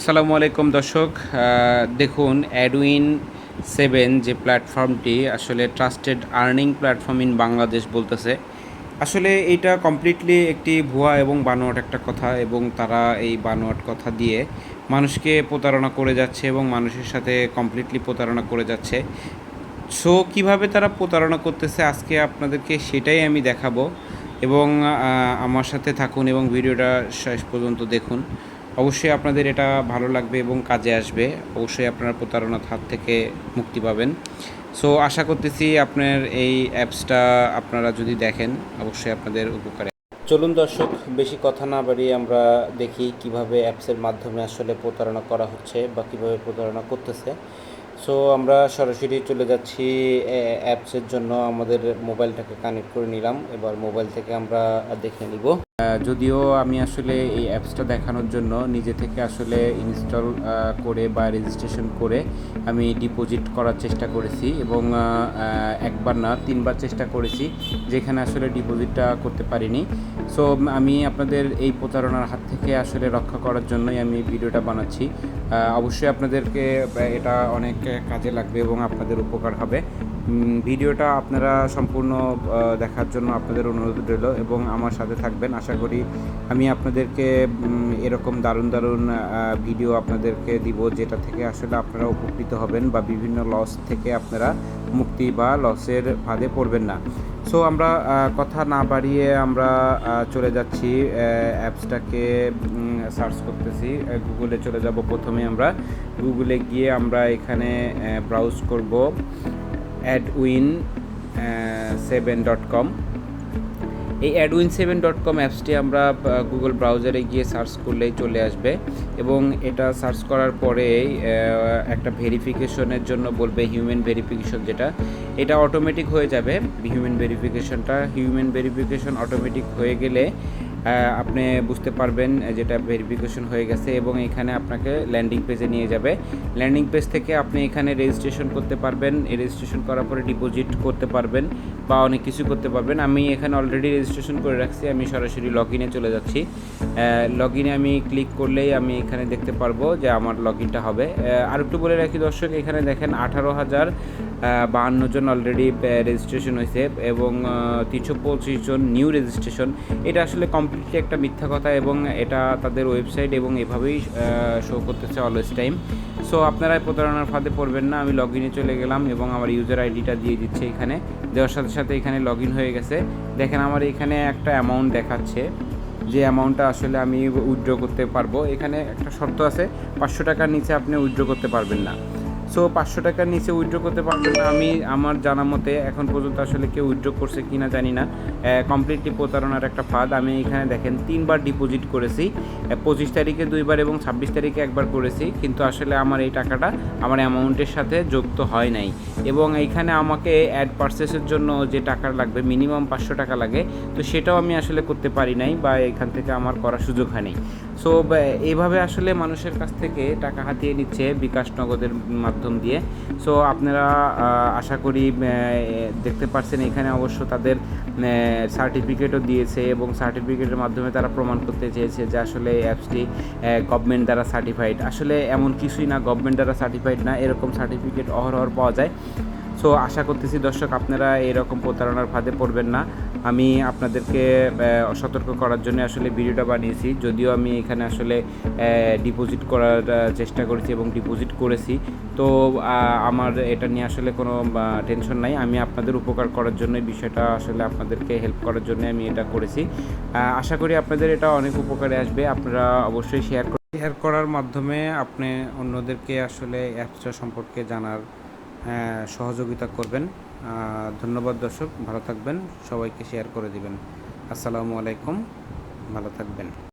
আসসালামু আলাইকুম দর্শক দেখুন অ্যাডউইন সেভেন যে প্ল্যাটফর্মটি আসলে trusted earning platform in Bangladesh বলতেছে। আসলে এটা কমপ্লিটলি একটি ভুয়া এবং বানোয়াট একটা কথা এবং তারা এই বানোয়াট কথা দিয়ে মানুষকে প্রতারণা করে যাচ্ছে এবং মানুষের সাথে কমপ্লিটলি প্রতারণা করে যাচ্ছে। সো কীভাবে তারা প্রতারণা করতেছে আজকে আপনাদেরকে সেটাই আমি দেখাবো এবং আমার সাথে থাকুন এবং ভিডিওটা শেষ পর্যন্ত দেখুন। অবশ্যই আপনাদের এটা ভালো লাগবে এবং কাজে আসবে। অবশ্যই আপনারা প্রতারণার হাত থেকে মুক্তি পাবেন। সো আশা করতেছি আপনার এই অ্যাপসটা আপনারা যদি দেখেন, অবশ্যই আপনাদের উপকারে চলুন দর্শক, বেশি কথা না বাড়িয়ে আমরা দেখি কীভাবে অ্যাপসের মাধ্যমে আসলে প্রতারণা করা হচ্ছে বা কীভাবে প্রতারণা করতেছে। সো আমরা সরাসরি চলে যাচ্ছি অ্যাপসের জন্য আমাদের মোবাইলটাকে কানেক্ট করে নিলাম। এবার মোবাইল থেকে আমরা দেখে নিব। যদিও আমি আসলে এই অ্যাপসটা দেখানোর জন্য নিজে থেকে আসলে ইনস্টল করে বা রেজিস্ট্রেশন করে আমি ডিপোজিট করার চেষ্টা করেছি এবং একবার না, তিনবার চেষ্টা করেছি যেখানে আসলে ডিপোজিটটা করতে পারিনি। সো আমি আপনাদের এই প্রতারণার হাত থেকে আসলে রক্ষা করার জন্যই আমি ভিডিওটা বানাচ্ছি। অবশ্যই আপনাদেরকে এটা অনেক কাজে লাগবে এবং আপনাদের উপকার হবে। ভিডিওটা আপনারা সম্পূর্ণ দেখার জন্য আপনাদের অনুরোধ রইল এবং আমার সাথে থাকবেন। আশা করি আমি আপনাদেরকে এরকম দারুণ দারুণ ভিডিও আপনাদেরকে দিব যেটা থেকে আসলে আপনারা উপকৃত হবেন বা বিভিন্ন লস থেকে আপনারা মুক্তি বা লসের ফাঁদে পড়বেন না। সো আমরা কথা না বাড়িয়ে আমরা চলে যাচ্ছি অ্যাপসটাকে সার্চ করতেছি গুগলে চলে যাব প্রথমে আমরা। গুগলে গিয়ে আমরা এখানে ব্রাউজ করব। অ্যাডউইন সেভেন ডট কম এই অ্যাডউইন সেভেন ডট কম অ্যাপসটি আমরা গুগল ব্রাউজারে গিয়ে সার্চ করলেই চলে আসবে এবং এটা সার্চ করার পরে একটা ভেরিফিকেশনের জন্য বলবে হিউম্যান ভেরিফিকেশন যেটা। এটা অটোমেটিক হয়ে যাবে হিউম্যান ভেরিফিকেশনটা হিউম্যান ভেরিফিকেশন অটোমেটিক হয়ে গেলে আপনি বুঝতে পারবেন যেটা ভেরিফিকেশন হয়ে গেছে এবং এখানে আপনাকে ল্যান্ডিং পেজে নিয়ে যাবে। ল্যান্ডিং পেজ থেকে আপনি এখানে রেজিস্ট্রেশন করতে পারবেন। রেজিস্ট্রেশন করার পরে ডিপোজিট করতে পারবেন বা অনেক কিছু করতে পারবেন। আমি এখানে অলরেডি রেজিস্ট্রেশন করে রাখছি, আমি সরাসরি লগ ইনে চলে যাচ্ছি। লগ ইনে আমি ক্লিক করলেই আমি এখানে দেখতে পারব যে আমার লগ ইনটা হবে। আর একটু বলে রাখি দর্শক, এখানে দেখেন আঠারো হাজার বাহান্ন জন অলরেডি রেজিস্ট্রেশন হয়েছে এবং তিনশো পঁচিশ জন নিউ রেজিস্ট্রেশন এটা আসলে কমপ্লিটলি একটা মিথ্যা কথা এবং এটা তাদের ওয়েবসাইট এবং এভাবেই শো করতেছে অলওয়েজ টাইম সো আপনারা প্রতারণার ফাঁদে পড়বেন না, আমি লগ ইনে চলে গেলাম এবং আমার ইউজার আইডিটা দিয়ে দিচ্ছে এখানে। দেওয়ার সাথে সাথে এখানে লগ ইন হয়ে গেছে। দেখেন আমার এখানে একটা অ্যামাউন্ট দেখাচ্ছে, যে অ্যামাউন্টটা আসলে আমি উইথড্র করতে পারব। এখানে একটা শর্ত আছে, পাঁচশো টাকার নিচে আপনি উইথড্র করতে পারবেন না। সো পাঁচশো টাকার নিচে উইথড্র করতে পারবেন না। আমি, আমার জানা মতে এখন পর্যন্ত আসলে কেউ উইথড্র করছে কি না জানি না। কমপ্লিটলি প্রতারণার একটা ফাঁদ। আমি এখানে দেখেন, তিনবার ডিপোজিট করেছি। পঁচিশ তারিখে দুইবার এবং ছাব্বিশ তারিখে একবার করেছি। কিন্তু আসলে আমার এই টাকাটা আমার অ্যামাউন্টের সাথে যুক্ত হয় নাই। এবং এইখানে আমাকে অ্যাড পারচেসের জন্য যে টাকা লাগবে মিনিমাম পাঁচশো টাকা লাগে। তো সেটাও আমি আসলে করতে পারি নাই বা এখান থেকে আমার করার সুযোগ হয়নি সো এইভাবে আসলে মানুষের কাছ থেকে টাকা হাতিয়ে নিচ্ছে বিকাশ নগদের মাধ্যম দিয়ে। সো আপনারা আশা করি দেখতে পাচ্ছেন এখানে অবশ্য তাদের সার্টিফিকেটও দিয়েছে এবং সার্টিফিকেটের মাধ্যমে তারা প্রমাণ করতে চেয়েছে যে আসলে এই অ্যাপসটি গভর্নমেন্ট দ্বারা সার্টিফাইড আসলে এমন কিছুই না গভর্নমেন্ট দ্বারা সার্টিফাইড না, এরকম সার্টিফিকেট অহরহর পাওয়া যায়। সো আশা করতেছি দর্শক আপনারা এরকম প্রতারণার ফাঁদে পড়বেন না। আমি আপনাদেরকে সতর্ক করার জন্য আসলে ভিডিওটা বানিয়েছি। যদিও আমি এখানে আসলে ডিপোজিট করার চেষ্টা করেছি এবং ডিপোজিট করেছি। তো আমার এটা নিয়ে আসলে কোনো টেনশন নাই। আমি আপনাদের উপকার করার জন্য বিষয়টা আসলে আপনাদেরকে হেল্প করার জন্য আমি এটা করেছি। আশা করি আপনাদের এটা অনেক উপকারে আসবে। আপনারা অবশ্যই শেয়ার শেয়ার করার মাধ্যমে আপনি অন্যদেরকে আসলে অ্যাপসটা সম্পর্কে জানার সহযোগিতা করবেন। ধন্যবাদ দর্শক ভালো থাকবেন সবাইকে শেয়ার করে দিবেন। আসসালামু আলাইকুম ভালো থাকবেন।